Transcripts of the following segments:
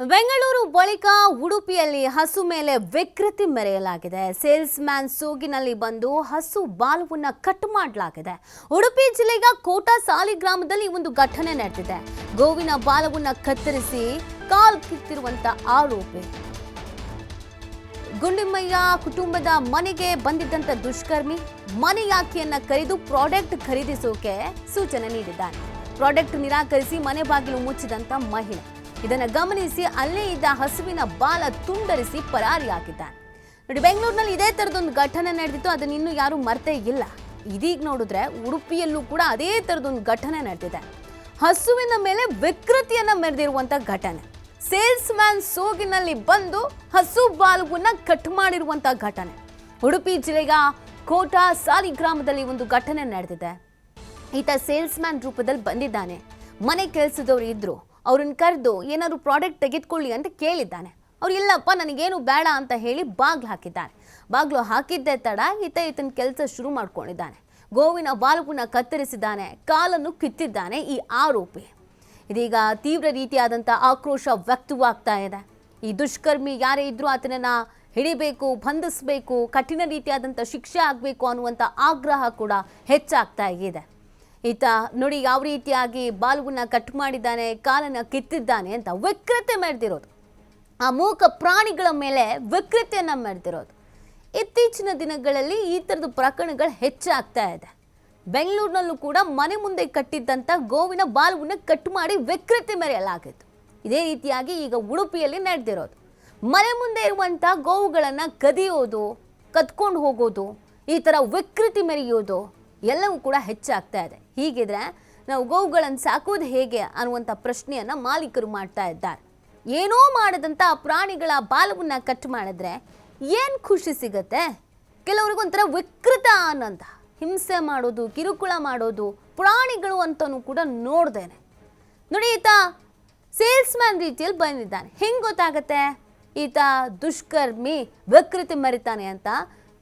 ಬೆಂಗಳೂರು ಬಳಿಕ ಉಡುಪಿಯಲ್ಲಿ ಹಸು ಮೇಲೆ ವಿಕೃತಿ ಮೆರೆಯಲಾಗಿದೆ. ಸೇಲ್ಸ್ ಮ್ಯಾನ್ ಸೋಗಿನಲ್ಲಿ ಬಂದು ಹಸು ಬಾಲವನ್ನ ಕಟ್ ಮಾಡಲಾಗಿದೆ. ಉಡುಪಿ ಜಿಲ್ಲೆಯ ಕೋಟಾ ಸಾಲಿ ಗ್ರಾಮದಲ್ಲಿ ಒಂದು ಘಟನೆ ನಡೆದಿದೆ. ಗೋವಿನ ಬಾಲವನ್ನ ಕತ್ತರಿಸಿ ಕಾಲ್ ಕಿತ್ತಿರುವಂತ ಆರೋಪಿ. ಗುಂಡಿಮಯ್ಯ ಕುಟುಂಬದ ಮನೆಗೆ ಬಂದಿದ್ದಂತ ದುಷ್ಕರ್ಮಿ ಮನೆ ಯಾಕೆಯನ್ನ ಕರೆದು ಪ್ರಾಡಕ್ಟ್ ಖರೀದಿಸೋಕೆ ಸೂಚನೆ ನೀಡಿದ್ದಾನೆ. ಪ್ರಾಡಕ್ಟ್ ನಿರಾಕರಿಸಿ ಮನೆ ಬಾಗಿಲು ಮುಚ್ಚಿದಂತ ಮಹಿಳೆ. ಇದನ್ನ ಗಮನಿಸಿ ಅಲ್ಲೇ ಇದ್ದ ಹಸುವಿನ ಬಾಲ ತುಂಡರಿಸಿ ಪರಾರಿಯಾಗಿದ್ದಾನೆ ನೋಡಿ, ಬೆಂಗಳೂರಿನಲ್ಲಿ ಇದೇ ತರದೊಂದು ಘಟನೆ ನಡೆದಿತ್ತು, ಅದನ್ನ ಇನ್ನೂ ಯಾರು ಮರ್ತೇ ಇಲ್ಲ. ಇದೀಗ ನೋಡಿದ್ರೆ ಉಡುಪಿಯಲ್ಲೂ ಕೂಡ ಅದೇ ತರದೊಂದು ಘಟನೆ ನಡೆದಿದೆ. ಹಸುವಿನ ಮೇಲೆ ವಿಕೃತಿಯನ್ನ ಮೆರೆದಿರುವಂಥ ಘಟನೆ. ಸೇಲ್ಸ್ ಮ್ಯಾನ್ ಸೋಗಿನಲ್ಲಿ ಬಂದು ಹಸು ಬಾಲ್ಗುನ ಕಟ್ ಮಾಡಿರುವಂಥ ಘಟನೆ. ಉಡುಪಿ ಜಿಲ್ಲೆಯ ಕೋಟಾ ಸಾಲಿ ಗ್ರಾಮದಲ್ಲಿ ಒಂದು ಘಟನೆ ನಡೆದಿದೆ. ಈತ ಸೇಲ್ಸ್ ಮ್ಯಾನ್ ರೂಪದಲ್ಲಿ ಬಂದಿದ್ದಾನೆ. ಮನೆ ಕೆಲಸದವರು ಇದ್ರು. ಅವ್ರನ್ನ ಕರೆದು ಏನಾದರೂ ಪ್ರಾಡಕ್ಟ್ ತೆಗೆದುಕೊಳ್ಳಿ ಅಂತ ಕೇಳಿದ್ದಾನೆ. ಅವ್ರು, ಇಲ್ಲಪ್ಪ, ನನಗೇನು ಬೇಡ ಅಂತ ಹೇಳಿ ಬಾಗ್ಲು ಹಾಕಿದ್ದಾರೆ. ಬಾಗ್ಲು ಹಾಕಿದ್ದೇ ತಡ ಈತ ಈತನ ಕೆಲಸ ಶುರು ಮಾಡ್ಕೊಂಡಿದ್ದಾನೆ. ಗೋವಿನ ಬಾಲುವನ್ನ ಕತ್ತರಿಸಿದ್ದಾನೆ, ಕಾಲನ್ನು ಕಿತ್ತಿದ್ದಾನೆ ಈ ಆರೋಪಿ. ಇದೀಗ ತೀವ್ರ ರೀತಿಯಾದಂಥ ಆಕ್ರೋಶ ವ್ಯಕ್ತವಾಗ್ತಾ ಇದೆ. ಈ ದುಷ್ಕರ್ಮಿ ಯಾರೇ ಇದ್ರೂ ಆತನನ್ನು ಹಿಡಿಬೇಕು, ಬಂಧಿಸಬೇಕು, ಕಠಿಣ ರೀತಿಯಾದಂಥ ಶಿಕ್ಷೆ ಆಗಬೇಕು ಅನ್ನುವಂಥ ಆಗ್ರಹ ಕೂಡ ಹೆಚ್ಚಾಗ್ತಾ ಇದೆ. ಈತ ನೋಡಿ ಯಾವ ರೀತಿಯಾಗಿ ಬಾಲುವನ್ನ ಕಟ್ ಮಾಡಿದ್ದಾನೆ, ಕಾಲನ್ನ ಕಿತ್ತಿದ್ದಾನೆ ಅಂತ ವಿಕೃತಿ ಮಾಡ್ತಿರೋದು ಆ ಮೂಕ ಪ್ರಾಣಿಗಳ ಮೇಲೆ ವಿಕೃತಿಯನ್ನ ಮಾಡ್ತಿರೋದು ಇತ್ತೀಚಿನ ದಿನಗಳಲ್ಲಿ ಈ ಥರದ ಪ್ರಕರಣಗಳು ಹೆಚ್ಚಾಗ್ತಾ ಇದೆ. ಬೆಂಗಳೂರಿನಲ್ಲೂ ಕೂಡ ಮನೆ ಮುಂದೆ ಕಟ್ಟಿದ್ದಂಥ ಗೋವಿನ ಬಾಲುವನ್ನ ಕಟ್ ಮಾಡಿ ವಿಕೃತಿ ಮೆರೆಯಲಾಗಿತ್ತು. ಇದೇ ರೀತಿಯಾಗಿ ಈಗ ಉಡುಪಿಯಲ್ಲಿ ನಡೆದಿರೋದು. ಮನೆ ಮುಂದೆ ಇರುವಂಥ ಗೋವುಗಳನ್ನು ಕದಿಯೋದು, ಕದ್ಕೊಂಡು ಹೋಗೋದು, ಈ ಥರ ವಿಕೃತಿ ಮೆರೆಯೋದು ಎಲ್ಲವೂ ಕೂಡ ಹೆಚ್ಚಾಗ್ತಾ ಇದೆ. ಹೀಗಿದ್ರೆ ನಾವು ಗೋವುಗಳನ್ನು ಸಾಕೋದು ಹೇಗೆ ಅನ್ನುವಂಥ ಪ್ರಶ್ನೆಯನ್ನು ಮಾಲೀಕರು ಮಾಡ್ತಾ ಇದ್ದಾರೆ. ಏನೋ ಮಾಡದಂಥ ಪ್ರಾಣಿಗಳ ಬಾಲವನ್ನು ಕಟ್ ಮಾಡಿದ್ರೆ ಏನು ಖುಷಿ ಸಿಗತ್ತೆ? ಕೆಲವ್ರಿಗೊಂಥರ ವಿಕೃತ ಆನಂದ ಹಿಂಸೆ ಮಾಡೋದು, ಕಿರುಕುಳ ಮಾಡೋದು, ಪ್ರಾಣಿಗಳು ಅಂತನೂ ಕೂಡ ನೋಡ್ದೇನೆ. ನೋಡಿ, ಈತ ಸೇಲ್ಸ್ ಮ್ಯಾನ್ ರೀತಿಯಲ್ಲಿ ಬಂದಿದ್ದಾನೆ. ಹೆಂಗೆ ಗೊತ್ತಾಗತ್ತೆ? ಈತ ದುಷ್ಕರ್ಮಿ, ವಿಕೃತಿ ಮರಿತಾನೆ ಅಂತ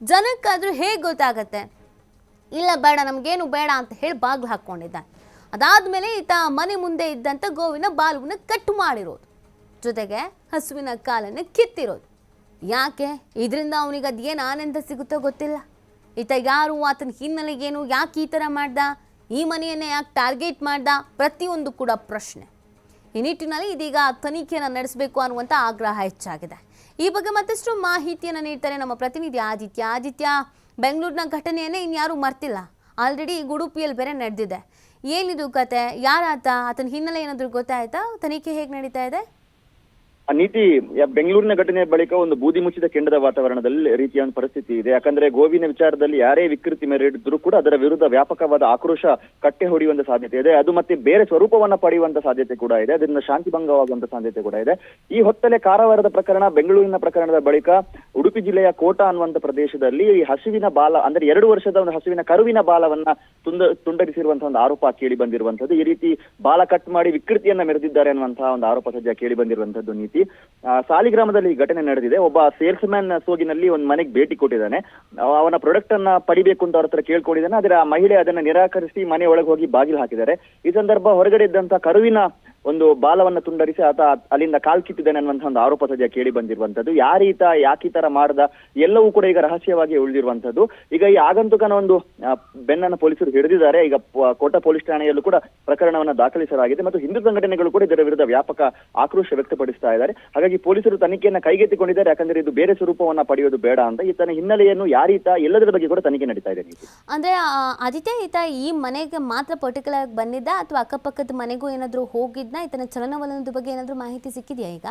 ಜನಕ್ಕಾದರೂ ಹೇಗೆ ಗೊತ್ತಾಗತ್ತೆ? ಇಲ್ಲ ಬೇಡ, ನಮಗೇನು ಬೇಡ ಅಂತ ಹೇಳಿ ಬಾಗ್ಲು ಹಾಕ್ಕೊಂಡಿದ್ದಾನೆ. ಅದಾದಮೇಲೆ ಈತ ಮನೆ ಮುಂದೆ ಇದ್ದಂಥ ಗೋವಿನ ಬಾಲುವನ್ನು ಕಟ್ ಮಾಡಿರೋದು. ಜೊತೆಗೆ ಹಸುವಿನ ಕಾಲನ್ನು ಕಿತ್ತಿರೋದು. ಯಾಕೆ? ಇದರಿಂದ ಅವನಿಗೆ ಅದೇನು ಆನಂದ ಸಿಗುತ್ತೋ ಗೊತ್ತಿಲ್ಲ. ಈತ ಯಾರು, ಆತನ ಹಿನ್ನೆಲೆಗೇನು, ಯಾಕೆ ಈ ಥರ ಮಾಡ್ದ? ಈ ಮನೆಯನ್ನೇ ಯಾಕೆ ಟಾರ್ಗೆಟ್ ಮಾಡ್ದ? ಪ್ರತಿಯೊಂದು ಕೂಡ ಪ್ರಶ್ನೆ. ಈ ನಿಟ್ಟಿನಲ್ಲಿ ಇದೀಗ ತನಿಖೆಯನ್ನು ನಡೆಸಬೇಕು ಅನ್ನುವಂಥ ಆಗ್ರಹ ಹೆಚ್ಚಾಗಿದೆ. ಈ ಬಗ್ಗೆ ಮತ್ತಷ್ಟು ಮಾಹಿತಿಯನ್ನು ನೀಡ್ತಾರೆ ನಮ್ಮ ಪ್ರತಿನಿಧಿ ಆದಿತ್ಯ. ಆದಿತ್ಯ ಬೆಂಗಳೂರಿನ ಘಟನೆಯನ್ನೇ ಇನ್ಯಾರೂ ಮರ್ತಿಲ್ಲ. ಆಲ್ರೆಡಿ ಈಗ ಉಡುಪಿಯಲ್ಲಿ ಬೇರೆ ನಡೆದಿದೆ. ಏನಿದು ಕತೆ? ಯಾರಾತ? ಆತನ ಹಿನ್ನೆಲೆ ಏನಾದರೂ ಗೊತ್ತಾಯ್ತಾ? ತನಿಖೆ ಹೇಗೆ ನಡೀತಾ ಇದೆ? ಆ ನೀತಿ ಬೆಂಗಳೂರಿನ ಘಟನೆ ಬಳಿಕ ಒಂದು ಬೂದಿ ಮುಚ್ಚಿದ ಕೆಂಡದ ವಾತಾವರಣದಲ್ಲಿ ರೀತಿಯ ಒಂದು ಪರಿಸ್ಥಿತಿ ಇದೆ. ಯಾಕಂದ್ರೆ ಗೋವಿನ ವಿಚಾರದಲ್ಲಿ ಯಾರೇ ವಿಕೃತಿ ಮೆರೆಡಿದ್ರು ಕೂಡ ಅದರ ವಿರುದ್ಧ ವ್ಯಾಪಕವಾದ ಆಕ್ರೋಶ ಕಟ್ಟೆ ಹೊಡೆಯುವಂತ ಸಾಧ್ಯತೆ ಇದೆ. ಅದು ಮತ್ತೆ ಬೇರೆ ಸ್ವರೂಪವನ್ನ ಪಡೆಯುವಂತ ಸಾಧ್ಯತೆ ಕೂಡ ಇದೆ. ಅದರಿಂದ ಶಾಂತಿ ಭಂಗವಾಗುವಂತ ಸಾಧ್ಯತೆ ಕೂಡ ಇದೆ. ಈ ಹೊತ್ತಲ್ಲೇ ಕಾರವಾರದ ಪ್ರಕರಣ ಬೆಂಗಳೂರಿನ ಪ್ರಕರಣದ ಬಳಿಕ ಉಡುಪಿ ಜಿಲ್ಲೆಯ ಕೋಟಾ ಅನ್ನುವಂತ ಪ್ರದೇಶದಲ್ಲಿ ಈ ಹಸುವಿನ ಬಾಲ, ಅಂದ್ರೆ ಎರಡು ವರ್ಷದ ಒಂದು ಹಸುವಿನ ಕರುವಿನ ಬಾಲವನ್ನ ತುಂಡ ತುಂಡರಿಸಿರುವಂತಹ ಒಂದು ಆರೋಪ ಕೇಳಿ ಬಂದಿರುವಂತದ್ದು ಈ ರೀತಿ ಬಾಲ ಕಟ್ ಮಾಡಿ ವಿಕೃತಿಯನ್ನ ಮೆರೆದಿದ್ದಾರೆ ಅನ್ನುವಂತಹ ಒಂದು ಆರೋಪ ಸದ್ಯ ಕೇಳಿ ಬಂದಿರುವಂತದ್ದು ನೀತಿ. ಆ, ಸಾಲಿಗ್ರಾಮದಲ್ಲಿ ಈ ಘಟನೆ ನಡೆದಿದೆ. ಒಬ್ಬ ಸೇಲ್ಸ್ ಮ್ಯಾನ್ ಸೋಗಿನಲ್ಲಿ ಒಂದು ಮನೆಗೆ ಭೇಟಿ ಕೊಟ್ಟಿದ್ದಾನೆ. ಅವ- ಅವನ ಪ್ರಾಡಕ್ಟ್ ಅನ್ನ ಪಡಿಬೇಕು ಅಂತ ಅವ್ರ ಹತ್ರ ಕೇಳ್ಕೊಂಡಿದ್ದಾನೆ. ಆದ್ರೆ ಆ ಮಹಿಳೆ ಅದನ್ನ ನಿರಾಕರಿಸಿ ಮನೆ ಒಳಗೆ ಹೋಗಿ ಬಾಗಿಲು ಹಾಕಿದ್ದಾರೆ. ಈ ಸಂದರ್ಭ ಹೊರಗಡೆ ಇದ್ದಂತ ಕರುವಿನ ಒಂದು ಬಾಲವನ್ನ ತುಂಡರಿಸಿ ಆತ ಅಲ್ಲಿಂದ ಕಾಲ್ ಕಿತ್ತಿದ್ದಾನೆ ಅನ್ನುವಂತಹ ಒಂದು ಆರೋಪ ಸದ್ಯ ಕೇಳಿ ಬಂದಿರುವಂತದ್ದು ಯಾರೀತ, ಯಾಕೆ ಈ ಎಲ್ಲವೂ ಕೂಡ ಈಗ ರಹಸ್ಯವಾಗಿ ಉಳಿದಿರುವಂತದ್ದು ಈಗ ಈ ಆಗಂತುಕನ ಒಂದು ಬೆನ್ನನ್ನು ಪೊಲೀಸರು ಹಿಡಿದಿದ್ದಾರೆ. ಈಗ ಕೋಟಾ ಪೊಲೀಸ್ ಠಾಣೆಯಲ್ಲೂ ಕೂಡ ಪ್ರಕರಣವನ್ನ ದಾಖಲಿಸಲಾಗಿದೆ ಮತ್ತು ಹಿಂದೂ ಸಂಘಟನೆಗಳು ಕೂಡ ಇದರ ವಿರುದ್ಧ ವ್ಯಾಪಕ ಆಕ್ರೋಶ ವ್ಯಕ್ತಪಡಿಸ್ತಾ ಇದ್ದಾರೆ. ಹಾಗಾಗಿ ಪೊಲೀಸರು ತನಿಖೆಯನ್ನ ಕೈಗೆತ್ತಿಕೊಂಡಿದ್ದಾರೆ. ಯಾಕಂದ್ರೆ ಇದು ಬೇರೆ ಸ್ವರೂಪವನ್ನ ಪಡೆಯೋದು ಬೇಡ ಅಂತ. ಈತನ ಹಿನ್ನೆಲೆಯನ್ನು ಯಾರೀತ, ಎಲ್ಲದರ ಬಗ್ಗೆ ಕೂಡ ತನಿಖೆ ನಡೀತಾ ಇದೆ ಅಂದ್ರೆ ಆದಿತ್ಯ, ಈತ ಈ ಮನೆಗೆ ಮಾತ್ರ ಪರ್ಟಿಕ್ಯುಲರ್ ಬಂದಿದ್ದ ಅಥವಾ ಅಕ್ಕಪಕ್ಕದ ಮನೆಗೂ ಏನಾದರೂ ಹೋಗಿದ್ನ ಈತನ ಚಲನವಲನದ ಬಗ್ಗೆ ಏನಾದರೂ ಮಾಹಿತಿ ಸಿಕ್ಕಿದೆಯಾ ಈಗ?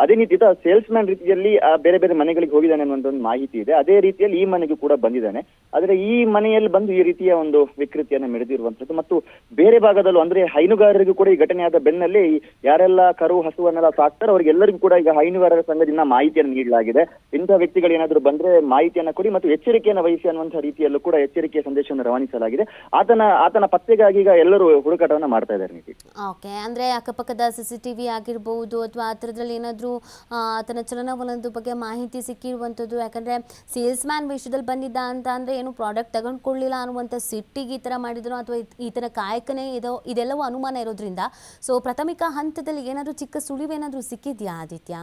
ಅದೇ ರೀತಿ ಸೇಲ್ಸ್ ಮ್ಯಾನ್ ರೀತಿಯಲ್ಲಿ ಬೇರೆ ಬೇರೆ ಮನೆಗಳಿಗೆ ಹೋಗಿದ್ದಾನೆ ಒಂದು ಮಾಹಿತಿ ಇದೆ. ಅದೇ ರೀತಿಯಲ್ಲಿ ಈ ಮನೆಗೂ ಕೂಡ ಬಂದಿದ್ದಾನೆ. ಆದ್ರೆ ಈ ಮನೆಯಲ್ಲಿ ಬಂದು ಈ ರೀತಿಯ ಒಂದು ವಿಕೃತಿಯನ್ನ ಮೆಡಿದಿರುವಂತದ್ದು ಮತ್ತು ಬೇರೆ ಭಾಗದಲ್ಲೂ, ಅಂದ್ರೆ ಹೈನುಗಾರರಿಗೂ ಕೂಡ ಈ ಘಟನೆಯಾದ ಬೆನ್ನಲ್ಲೇ ಯಾರೆಲ್ಲ ಕರು, ಹಸುವನ್ನೆಲ್ಲ ಸಾಕ್ತಾರೆ ಅವರಿಗೆಲ್ಲರಿಗೂ ಕೂಡ ಈಗ ಹೈನುಗಾರರ ಸಂಘದಿಂದ ಮಾಹಿತಿಯನ್ನು ನೀಡಲಾಗಿದೆ. ಇಂತಹ ವ್ಯಕ್ತಿಗಳು ಏನಾದ್ರು ಬಂದ್ರೆ ಮಾಹಿತಿಯನ್ನ ಕೊಡಿ ಮತ್ತು ಎಚ್ಚರಿಕೆಯನ್ನು ವಹಿಸಿ ಅನ್ನುವಂತಹ ರೀತಿಯಲ್ಲೂ ಕೂಡ ಎಚ್ಚರಿಕೆಯ ಸಂದೇಶವನ್ನು ರವಾನಿಸಲಾಗಿದೆ. ಆತನ ಆತನ ಪತ್ತೆಗಾಗಿ ಈಗ ಎಲ್ಲರೂ ಹುಡುಕಾಟವನ್ನ ಮಾಡ್ತಾ ಇದ್ದಾರೆ ಓಕೆ ಅಂದರೆ ಅಕ್ಕಪಕ್ಕದ ಸಿಸಿಟಿವಿ ಆಗಿರ್ಬಹುದು ಅಥವಾ ಆ ಏನಾದರೂ ಆತನ ಚಲನವಲನದ ಬಗ್ಗೆ ಮಾಹಿತಿ ಸಿಕ್ಕಿರುವಂಥದ್ದು, ಯಾಕಂದರೆ ಸೇಲ್ಸ್ ಮ್ಯಾನ್ ವಿಷಯದಲ್ಲಿ ಬಂದಿದ್ದ ಅಂತ ಅಂದರೆ ಏನು ಪ್ರಾಡಕ್ಟ್ ತಗೊಂಡ್ಕೊಳ್ಳಿಲ್ಲ ಅನ್ನುವಂಥ ಸಿಟ್ಟಿಗೆ ಈ ಥರ ಮಾಡಿದ್ರು ಅಥವಾ ಈ ಥರ ಕಾಯಕನೇ ಇದೋ, ಇದೆಲ್ಲವೂ ಅನುಮಾನ ಇರೋದ್ರಿಂದ. ಸೊ ಪ್ರಾಥಮಿಕ ಹಂತದಲ್ಲಿ ಏನಾದರೂ ಚಿಕ್ಕ ಸುಳಿವೇನಾದರೂ ಸಿಕ್ಕಿದ್ಯಾ, ಆದಿತ್ಯ?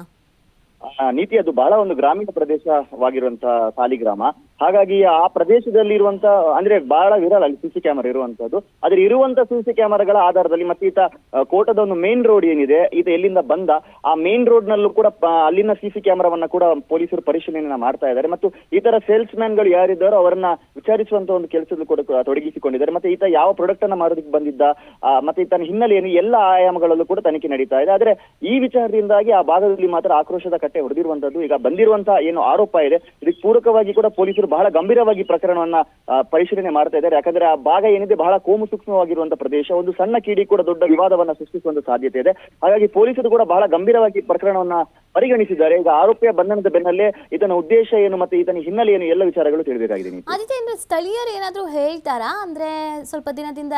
ನೀತಿ ಅದು ಬಹಳ ಒಂದು ಗ್ರಾಮೀಣ ಪ್ರದೇಶವಾಗಿರುವಂತಹ ಸಾಲಿಗ್ರಾಮ. ಹಾಗಾಗಿ ಆ ಪ್ರದೇಶದಲ್ಲಿ ಇರುವಂತ ಅಂದ್ರೆ ಬಹಳ ವಿರಳ ಅಲ್ಲಿ ಸಿಸಿ ಕ್ಯಾಮರಾ ಇರುವಂತದ್ದು. ಆದ್ರೆ ಇರುವಂತ ಸಿಸಿ ಕ್ಯಾಮರಾಗಳ ಆಧಾರದಲ್ಲಿ ಮತ್ತೆ ಈತ ಕೋಟದ ಒಂದು ಮೇನ್ ರೋಡ್ ಏನಿದೆ, ಈತ ಎಲ್ಲಿಂದ ಬಂದ, ಆ ಮೇನ್ ರೋಡ್ ನಲ್ಲೂ ಕೂಡ ಅಲ್ಲಿನ ಸಿಸಿ ಕ್ಯಾಮರಾವನ್ನ ಕೂಡ ಪೊಲೀಸರು ಪರಿಶೀಲನೆ ಮಾಡ್ತಾ ಇದ್ದಾರೆ. ಮತ್ತು ಇತರ ತರ ಸೇಲ್ಸ್ ಮ್ಯಾನ್ಗಳು ಯಾರಿದ್ದಾರೋ ಅವರನ್ನ ವಿಚಾರಿಸುವಂತ ಒಂದು ಕೆಲಸದಲ್ಲಿ ಕೂಡ ತೊಡಗಿಸಿಕೊಂಡಿದ್ದಾರೆ. ಮತ್ತೆ ಈತ ಯಾವ ಪ್ರಾಡಕ್ಟ್ ಅನ್ನ ಮಾರೋದಕ್ಕೆ ಬಂದಿದ್ದ ಮತ್ತೆ ಈತನ ಹಿನ್ನೆಲೆ ಏನು, ಎಲ್ಲ ಆಯಾಮಗಳಲ್ಲೂ ಕೂಡ ತನಿಖೆ ನಡೀತಾ ಇದೆ. ಆದ್ರೆ ಈ ವಿಚಾರದಿಂದಾಗಿ ಆ ಭಾಗದಲ್ಲಿ ಮಾತ್ರ ಆಕ್ರೋಶದ ಕಟ್ಟೆ ಹೊಡೆದಿರುವಂತದ್ದು. ಈಗ ಬಂದಿರುವಂತಹ ಏನು ಆರೋಪ ಇದೆ, ಇದಕ್ಕೆ ಪೂರಕವಾಗಿ ಕೂಡ ಪೊಲೀಸರು ಬಹಳ ಗಂಭೀರವಾಗಿ ಪ್ರಕರಣವನ್ನ ಪರಿಶೀಲನೆ ಮಾಡ್ತಾ ಇದ್ದಾರೆ. ಯಾಕಂದ್ರೆ ಆ ಭಾಗ ಏನಿದೆ ಬಹಳ ಕೋಮು ಸೂಕ್ಷ್ಮವಾಗಿರುವಂತಹ ಪ್ರದೇಶ. ಒಂದು ಸಣ್ಣ ಕಿಡಿ ಕೂಡ ದೊಡ್ಡ ವಿವಾದವನ್ನ ಸೃಷ್ಟಿಸುವಂತ ಸಾಧ್ಯತೆ ಇದೆ. ಹಾಗಾಗಿ ಪೊಲೀಸರು ಕೂಡ ಬಹಳ ಗಂಭೀರವಾಗಿ ಪ್ರಕರಣವನ್ನ ಪರಿಗಣಿಸಿದ್ದಾರೆ. ಈಗ ಆರೋಪಿಯ ಬಂಧನದ ಬೆನ್ನಲ್ಲೇ ಈತನ ಉದ್ದೇಶ ಏನು ಮತ್ತೆ ಇದನ್ನ ಹಿನ್ನೆಲೆ ಏನು ಎಲ್ಲ ವಿಚಾರಗಳು ತಿಳಿಬೇಕಾಗಿದೆ. ಆದಿತ್ಯ ಸ್ಥಳೀಯರು ಏನಾದ್ರೂ ಹೇಳ್ತಾರಾ? ಅಂದ್ರೆ ಸ್ವಲ್ಪ ದಿನದಿಂದ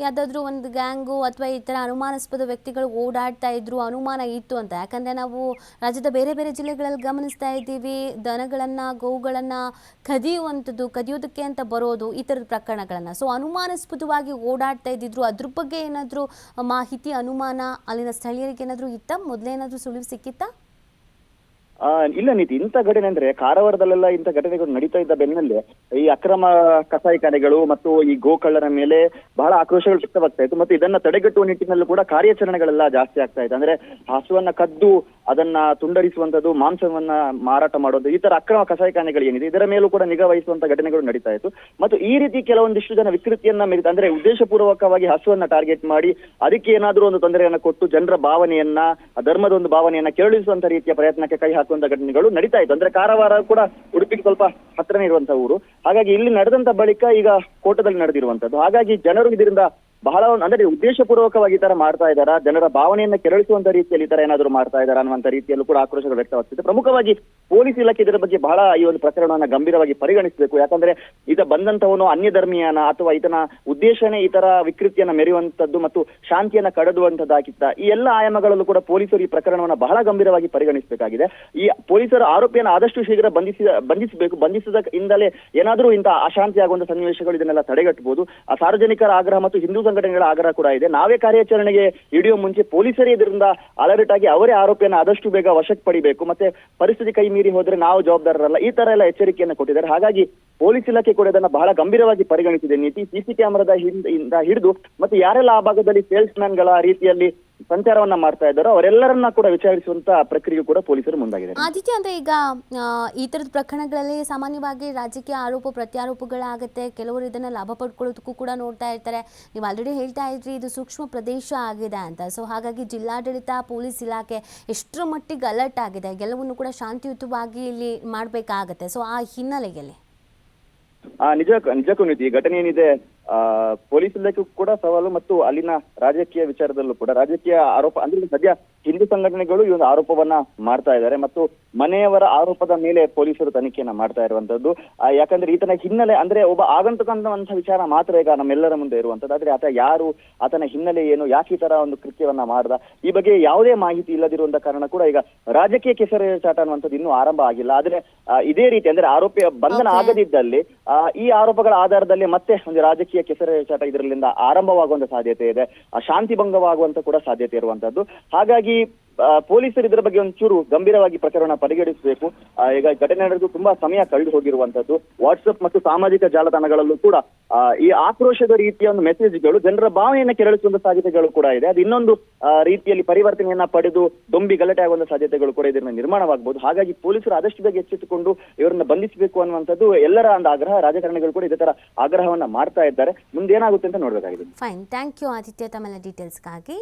ಯಾವ್ದಾದ್ರು ಒಂದು ಗ್ಯಾಂಗು ಅಥವಾ ಈ ತರ ಅನುಮಾನಾಸ್ಪದ ವ್ಯಕ್ತಿಗಳು ಓಡಾಡ್ತಾ ಇದ್ರು, ಅನುಮಾನ ಇತ್ತು ಅಂತ. ಯಾಕಂದ್ರೆ ನಾವು ರಾಜ್ಯದ ಬೇರೆ ಬೇರೆ ಜಿಲ್ಲೆಗಳಲ್ಲಿ ಗಮನಿಸ್ತಾ ಇದ್ದೀವಿ. ದನಗಳನ್ನ, ಗೋವುಗಳನ್ನು ಕದಿಯುವಂಥದ್ದು, ಕದಿಯೋದಕ್ಕೆ ಅಂತ ಬರೋದು ಈ ಥರದ ಪ್ರಕರಣಗಳನ್ನು. ಸೊ ಅನುಮಾನಾಸ್ಪದವಾಗಿ ಓಡಾಡ್ತಾ ಇದ್ದಿದ್ರು, ಅದ್ರ ಬಗ್ಗೆ ಏನಾದರೂ ಮಾಹಿತಿ, ಅನುಮಾನ ಅಲ್ಲಿನ ಸ್ಥಳೀಯರಿಗೆ ಏನಾದರೂ ಇತ್ತ? ಮೊದಲೇನಾದರೂ ಸುಳಿವು ಸಿಕ್ಕಿತ್ತಾ? ಇಲ್ಲ ನೀತಿ ಇಂಥ ಘಟನೆ ಅಂದ್ರೆ ಕಾರವಾರದಲ್ಲೆಲ್ಲ ಇಂಥ ಘಟನೆಗಳು ನಡೀತಾ ಇದ್ದ ಬೆನ್ನಲ್ಲೇ ಈ ಅಕ್ರಮ ಕಸಾಯಿಖಾನೆಗಳು ಮತ್ತು ಈ ಗೋಕಳ್ಳರ ಮೇಲೆ ಬಹಳ ಆಕ್ರೋಶಗಳು ವ್ಯಕ್ತವಾಗ್ತಾ ಇತ್ತು. ಮತ್ತು ಇದನ್ನ ತಡೆಗಟ್ಟುವ ನಿಟ್ಟಿನಲ್ಲೂ ಕೂಡ ಕಾರ್ಯಾಚರಣೆಗಳೆಲ್ಲ ಜಾಸ್ತಿ ಆಗ್ತಾ ಇದೆ ಅಂದ್ರೆ ಹಸುವನ್ನ ಕದ್ದು, ಅದನ್ನ ತುಂಡರಿಸುವಂತದ್ದು ಮಾಂಸವನ್ನ ಮಾರಾಟ ಮಾಡೋದು ಈ ತರ ಅಕ್ರಮ ಕಸಾಯಿಖಾನೆಗಳು ಏನಿದೆ, ಇದರ ಮೇಲೂ ಕೂಡ ನಿಗಾ ವಹಿಸುವಂತ ಘಟನೆಗಳು ನಡೀತಾ ಇತ್ತು. ಮತ್ತು ಈ ರೀತಿ ಕೆಲವೊಂದಿಷ್ಟು ಜನ ವಿಕೃತಿಯನ್ನ ಮೆರೆದ ಅಂದ್ರೆ ಉದ್ದೇಶಪೂರ್ವಕವಾಗಿ ಹಸುವನ್ನ ಟಾರ್ಗೆಟ್ ಮಾಡಿ, ಅದಕ್ಕೆ ಏನಾದರೂ ಒಂದು ತೊಂದರೆಯನ್ನ ಕೊಟ್ಟು ಜನರ ಭಾವನೆಯನ್ನ, ಧರ್ಮದ ಒಂದು ಭಾವನೆಯನ್ನ ಕೆರಳಿಸುವಂತ ರೀತಿಯ ಪ್ರಯತ್ನಕ್ಕೆ ಕೈ ಹಾಕುವಂತ ಘಟನೆಗಳು ನಡೀತಾ ಇತ್ತು. ಅಂದ್ರೆ ಕಾರವಾರ ಕೂಡ ಉಡುಪಿಗೆ ಸ್ವಲ್ಪ ಹತ್ರನೇ ಇರುವಂತಹ ಊರು. ಹಾಗಾಗಿ ಇಲ್ಲಿ ನಡೆದಂತ ಬಳಿಕ ಈಗ ಕೋಟದಲ್ಲಿ ನಡೆದಿರುವಂತದ್ದು. ಹಾಗಾಗಿ ಜನರು ಇದರಿಂದ ಬಹಳ ಒಂದು- ಅಂದ್ರೆ ಉದ್ದೇಶಪೂರ್ವಕವಾಗಿ ಈ ತರ ಮಾಡ್ತಾ ಇದ್ದಾರಾ? ಜನರ ಭಾವನೆಯನ್ನ ಕೆರಳಿಸುವಂತ ರೀತಿಯಲ್ಲಿ ಈ ತರ ಏನಾದ್ರು ಮಾಡ್ತಾ ಇದ್ದಾರಾ ಅನ್ನುವಂತ ರೀತಿಯಲ್ಲೂ ಕೂಡ ಆಕ್ರೋಶಗಳು ವ್ಯಕ್ತವಾಗ್ತಿದೆ. ಪ್ರಮುಖವಾಗಿ ಪೊಲೀಸ್ ಇಲಾಖೆ ಇದರ ಬಗ್ಗೆ ಬಹಳ ಈ ಒಂದು ಪ್ರಕರಣವನ್ನ ಗಂಭೀರವಾಗಿ ಪರಿಗಣಿಸಬೇಕು. ಯಾಕಂದ್ರೆ ಈತ ಬಂದಂತವನು ಅನ್ಯ ಧರ್ಮೀಯನ ಅಥವಾ ಈತನ ಉದ್ದೇಶನೇ ಈ ತರ ವಿಕೃತಿಯನ್ನ ಮೆರೆಯುವಂತದ್ದು ಮತ್ತು ಶಾಂತಿಯನ್ನ ಕಡದುವಂತದ್ದಾಗಿತ್ತ ಈ ಎಲ್ಲ ಆಯಾಮಗಳಲ್ಲೂ ಕೂಡ ಪೊಲೀಸರು ಈ ಪ್ರಕರಣವನ್ನ ಬಹಳ ಗಂಭೀರವಾಗಿ ಪರಿಗಣಿಸಬೇಕಾಗಿದೆ. ಈ ಪೊಲೀಸರು ಆರೋಪಿಯನ್ನು ಆದಷ್ಟು ಶೀಘ್ರ ಬಂಧಿಸಿದ ಬಂಧಿಸಬೇಕು. ಬಂಧಿಸಿದ ಇಂದಲೇ ಏನಾದರೂ ಇಂತಹ ಅಶಾಂತಿ ಆಗುವಂತ ಸನ್ನಿವೇಶಗಳು ಇದನ್ನೆಲ್ಲ ತಡೆಗಟ್ಟಬಹುದು. ಆ ಸಾರ್ವಜನಿಕರ ಆಗ್ರಹ ಮತ್ತು ಹಿಂದೂ ಸಂಘಟನೆಗಳ ಆಗ್ರಹ ಕೂಡ ಇದೆ. ನಾವೇ ಕಾರ್ಯಾಚರಣೆಗೆ ಹಿಡಿಯುವ ಮುಂಚೆ ಪೊಲೀಸರೇ ಇದರಿಂದ ಅಲರ್ಟ್ ಆಗಿ ಅವರೇ ಆರೋಪಿಯನ್ನು ಆದಷ್ಟು ಬೇಗ ವಶಕ್ಕೆ ಪಡಿಬೇಕು. ಮತ್ತೆ ಪರಿಸ್ಥಿತಿ ಕೈ ಮೀರಿ ಹೋದ್ರೆ ನಾವು ಜವಾಬ್ದಾರರಲ್ಲ. ಈ ತರ ಎಲ್ಲ ಎಚ್ಚರಿಕೆಯನ್ನು ಕೊಟ್ಟಿದ್ದಾರೆ. ಹಾಗಾಗಿ ಪೊಲೀಸ್ ಇಲಾಖೆ ಕೂಡ ಇದನ್ನ ಬಹಳ ಗಂಭೀರವಾಗಿ ಪರಿಗಣಿಸಿದೆ. ನೀತಿ ಸಿಸಿ ಕ್ಯಾಮೆರಾದ ಹಿಂದ ಹಿಡಿದು ಮತ್ತೆ ಯಾರೆಲ್ಲ ಆ ಭಾಗದಲ್ಲಿ ಸೇಲ್ಸ್ ಮ್ಯಾನ್ಗಳ ರೀತಿಯಲ್ಲಿ ಸಂಚಾರವನ್ನ ಮಾಡ್ತಾ ಇದ್ದಾರೋ ಅವರೆಲ್ಲರನ್ನ ಕೂಡ ವಿಚಾರಿಸುವಂತ ಪ್ರಕ್ರಿಯೆ ಕೂಡ ಪೊಲೀಸರು ಮುಂದಾಗಿದೆ. ಆದಿತ್ಯ ಅಂದ್ರೆ ಈಗ ಈ ತರದ ಪ್ರಕರಣಗಳಲ್ಲಿ ಸಾಮಾನ್ಯವಾಗಿ ರಾಜಕೀಯ ಆರೋಪ ಪ್ರತ್ಯಾರೋಪಗಳಾಗುತ್ತೆ. ಕೆಲವರು ಇದನ್ನ ಲಾಭ ಪಡ್ಕೊಳ್ಳೋದಕ್ಕೂ ಕೂಡ ನೋಡ್ತಾ ಇರ್ತಾರೆ. ನೀವು ಆಲ್ರೆಡಿ ಹೇಳ್ತಾ ಇದ್ರಿ ಇದು ಸೂಕ್ಷ್ಮ ಪ್ರದೇಶ ಆಗಿದೆ ಅಂತ. ಸೊ ಹಾಗಾಗಿ ಜಿಲ್ಲಾಡಳಿತ ಪೊಲೀಸ್ ಇಲಾಖೆ ಎಷ್ಟರ ಮಟ್ಟಿಗೆ ಅಲರ್ಟ್ ಆಗಿದೆ ಎಲ್ಲವನ್ನು ಕೂಡ ಶಾಂತಿಯುತವಾಗಿ ಇಲ್ಲಿ ಮಾಡಬೇಕಾಗತ್ತೆ. ಸೊ ಆ ಹಿನ್ನೆಲೆಯಲ್ಲಿ. ಆ ನಿಜ ನಿಜಕ್ಕೂ ನೀತಿ ಈ ಘಟನೆ ಏನಿದೆ ಪೊಲೀಸ್ ಇಲಾಖೆ ಕೂಡ ಸವಾಲು ಮತ್ತು ಅಲ್ಲಿನ ರಾಜಕೀಯ ವಿಚಾರದಲ್ಲೂ ಕೂಡ ರಾಜಕೀಯ ಆರೋಪ ಅಂದ್ರೆ ಸದ್ಯ ಹಿಂದೂ ಸಂಘಟನೆಗಳು ಈ ಒಂದು ಆರೋಪವನ್ನ ಮಾಡ್ತಾ ಇದ್ದಾರೆ ಮತ್ತು ಮನೆಯವರ ಆರೋಪದ ಮೇಲೆ ಪೊಲೀಸರು ತನಿಖೆಯನ್ನ ಮಾಡ್ತಾ ಇರುವಂತದ್ದು. ಯಾಕಂದ್ರೆ ಈತನ ಹಿನ್ನೆಲೆ ಅಂದ್ರೆ ಒಬ್ಬ ಆಗಂತುಕ ಅನ್ನುವಂಥ ವಿಚಾರ ಮಾತ್ರ ಈಗ ನಮ್ಮೆಲ್ಲರ ಮುಂದೆ ಇರುವಂತದ್ದು. ಆದ್ರೆ ಆತ ಯಾರು ಆತನ ಹಿನ್ನೆಲೆ ಏನು ಯಾಕೆ ಈ ತರ ಒಂದು ಕೃತ್ಯವನ್ನ ಮಾಡ್ದ ಈ ಬಗ್ಗೆ ಯಾವುದೇ ಮಾಹಿತಿ ಇಲ್ಲದಿರುವಂತ ಕಾರಣ ಕೂಡ ಈಗ ರಾಜಕೀಯ ಕೆಸರೆಚಾಟ ಅನ್ನುವಂಥದ್ದು ಇನ್ನೂ ಆರಂಭ ಆಗಿಲ್ಲ. ಆದ್ರೆ ಇದೇ ರೀತಿ ಅಂದ್ರೆ ಆರೋಪಿಯ ಬಂಧನ ಆಗದಿದ್ದಲ್ಲಿ ಈ ಆರೋಪಗಳ ಆಧಾರದಲ್ಲಿ ಮತ್ತೆ ಒಂದು ರಾಜಕೀಯ ಕೆಸರೆಚಾಟ ಇದರಲ್ಲಿಂದ ಆರಂಭವಾಗುವಂತ ಸಾಧ್ಯತೆ ಇದೆ ಶಾಂತಿ ಭಂಗವಾಗುವಂತ ಕೂಡ ಸಾಧ್ಯತೆ ಇರುವಂತದ್ದು. ಹಾಗಾಗಿ ಪೊಲೀಸರು ಇದರ ಬಗ್ಗೆ ಒಂಚೂರು ಗಂಭೀರವಾಗಿ ಪ್ರಕರಣ ಪರಿಗಣಿಸಬೇಕು. ಈಗ ಘಟನೆ ನಡೆದು ತುಂಬಾ ಸಮಯ ಕಳೆದು ಹೋಗಿರುವಂತದ್ದು. ವಾಟ್ಸ್ಆಪ್ ಮತ್ತು ಸಾಮಾಜಿಕ ಜಾಲತಾಣಗಳಲ್ಲೂ ಕೂಡ ಈ ಆಕ್ರೋಶದ ರೀತಿಯ ಒಂದು ಮೆಸೇಜ್ಗಳು ಜನರ ಭಾವನೆಯನ್ನು ಕೆರಳಿಸುವಂತ ಸಾಧ್ಯತೆಗಳು ಕೂಡ ಇದೆ. ಅದು ಇನ್ನೊಂದು ರೀತಿಯಲ್ಲಿ ಪರಿವರ್ತನೆಯನ್ನ ಪಡೆದು ದೊಂಬಿ ಗಲಾಟೆ ಆಗುವಂತ ಸಾಧ್ಯತೆಗಳು ಕೂಡ ಇದರಿಂದ ನಿರ್ಮಾಣವಾಗಬಹುದು. ಹಾಗಾಗಿ ಪೊಲೀಸರು ಆದಷ್ಟು ಬೇಗ ಎಚ್ಚೆತ್ತುಕೊಂಡು ಇವರನ್ನ ಬಂಧಿಸಬೇಕು ಅನ್ನುವಂಥದ್ದು ಎಲ್ಲರ ಒಂದು ಆಗ್ರಹ, ರಾಜಕಾರಣಿಗಳು ಕೂಡ ಇದೇ ತರ ಆಗ್ರಹವನ್ನ ಮಾಡ್ತಾ ಇದ್ದಾರೆ. ಮುಂದೇನಾಗುತ್ತೆ ಅಂತ ನೋಡ್ಬೇಕಾಗಿದೆ. ಫೈನ್ ಥ್ಯಾಂಕ್ ಯು ಆದಿತ್ಯ ತಮ್ಮೆಲ್ಲ ಡೀಟೇಲ್ಸ್ಗಾಗಿ